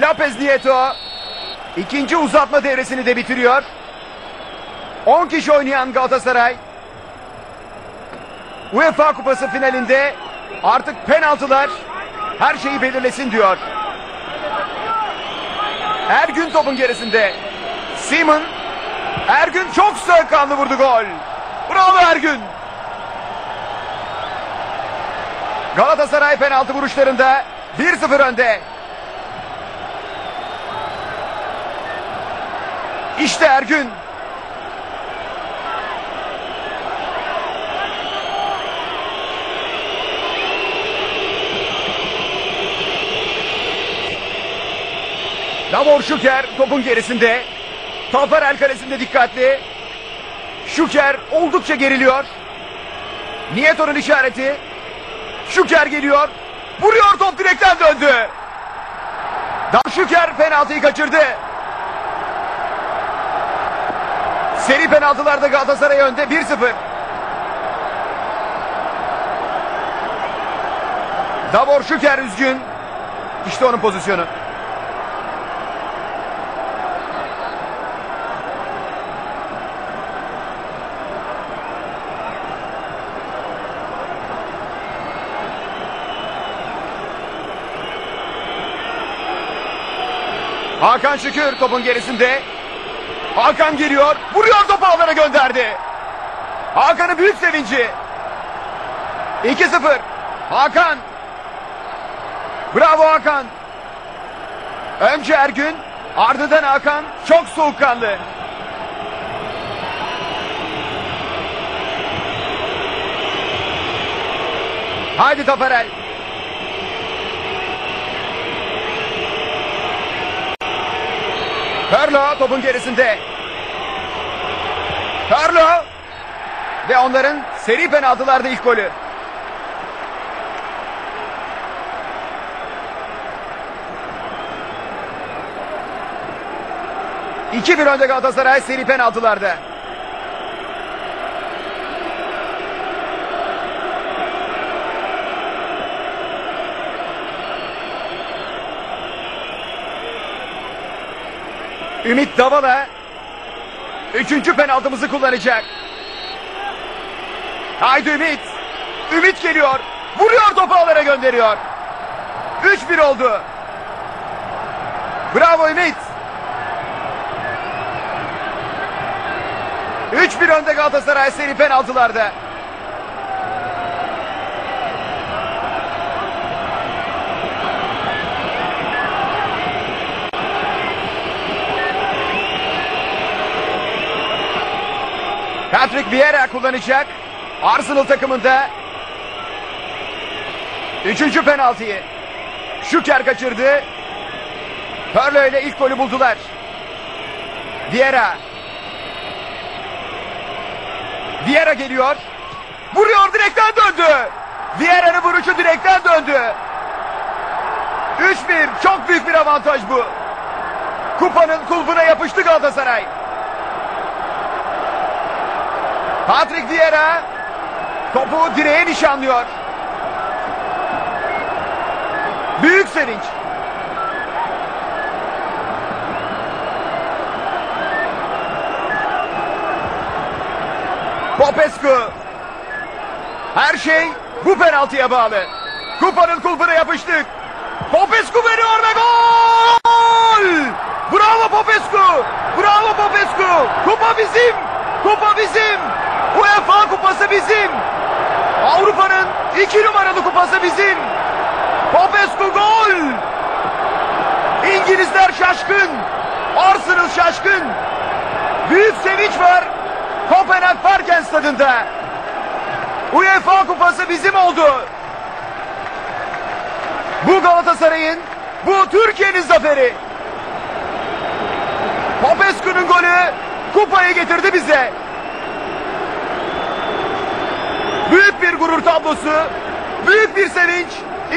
Lopez Nieto ikinci uzatma devresini de bitiriyor. 10 kişi oynayan Galatasaray UEFA Kupası finalinde artık penaltılar her şeyi belirlesin diyor. Ergün topun gerisinde. Simon. Ergün çok soğukkanlı vurdu gol. Bravo Ergün. Galatasaray penaltı vuruşlarında 1-0 önde. İşte Ergün. Davor Şuker topun gerisinde. Taferel kalesinde dikkatli. Şuker oldukça geriliyor. Niyetor'un işareti. Şuker geliyor. Vuruyor top direkten döndü. Dav Şuker penaltıyı kaçırdı. Seri penaltılarda Galatasaray önde 1-0. Davor Şuker üzgün. İşte onun pozisyonu. Hakan Şükür topun gerisinde. Hakan geliyor. Vuruyor topu ağlara gönderdi. Hakan'ın büyük sevinci. 2-0. Hakan. Bravo Hakan. Önce Ergün. Ardından Hakan. Çok soğukkanlı. Haydi Tafarel. Carlo topun gerisinde. Carlo ve onların seri penaltılarda ilk golü. İki bir önde Galatasaray seri penaltılarda. Ümit Davala üçüncü penaltımızı kullanacak. Haydi Ümit. Ümit geliyor. Vuruyor topu ağlara gönderiyor. 3-1 oldu. Bravo Ümit. 3-1 önde Galatasaray seri penaltılarda. Patrick Vieira kullanacak. Arsenal takımında. Üçüncü penaltıyı. Şüker kaçırdı. Perlo ile ilk golü buldular. Vieira. Vieira geliyor. Vuruyor direkten döndü. Vieira'nın vuruşu direkten döndü. 3-1 çok büyük bir avantaj bu. Kupanın kulbuna yapıştı Galatasaray. Patrick Vieira topu direğe nişanlıyor. Büyük sevinç. Popescu. Her şey bu penaltıya bağlı. Kupanın kulbuna yapıştık. Popescu veriyor ve gol! Bravo Popescu! Bravo Popescu! Kupa bizim! Kupa bizim! UEFA kupası bizim! Avrupa'nın iki numaralı kupası bizim! Popescu gol! İngilizler şaşkın! Arsenal şaşkın! Büyük sevinç var! Kopenhag Parken stadında! UEFA kupası bizim oldu! Bu Galatasaray'ın, bu Türkiye'nin zaferi! Popescu'nun golü kupayı getirdi bize! Büyük bir gurur tablosu, büyük bir sevinç.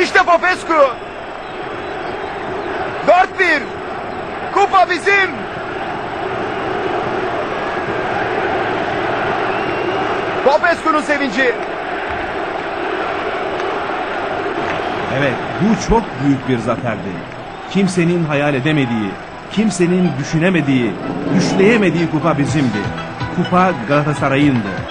İşte Popescu. 4-1. Kupa bizim. Popescu'nun sevinci. Evet bu çok büyük bir zaferdi. kimsenin hayal edemediği, kimsenin düşünemediği, düşleyemediği kupa bizimdi. Kupa Galatasaray'ındı.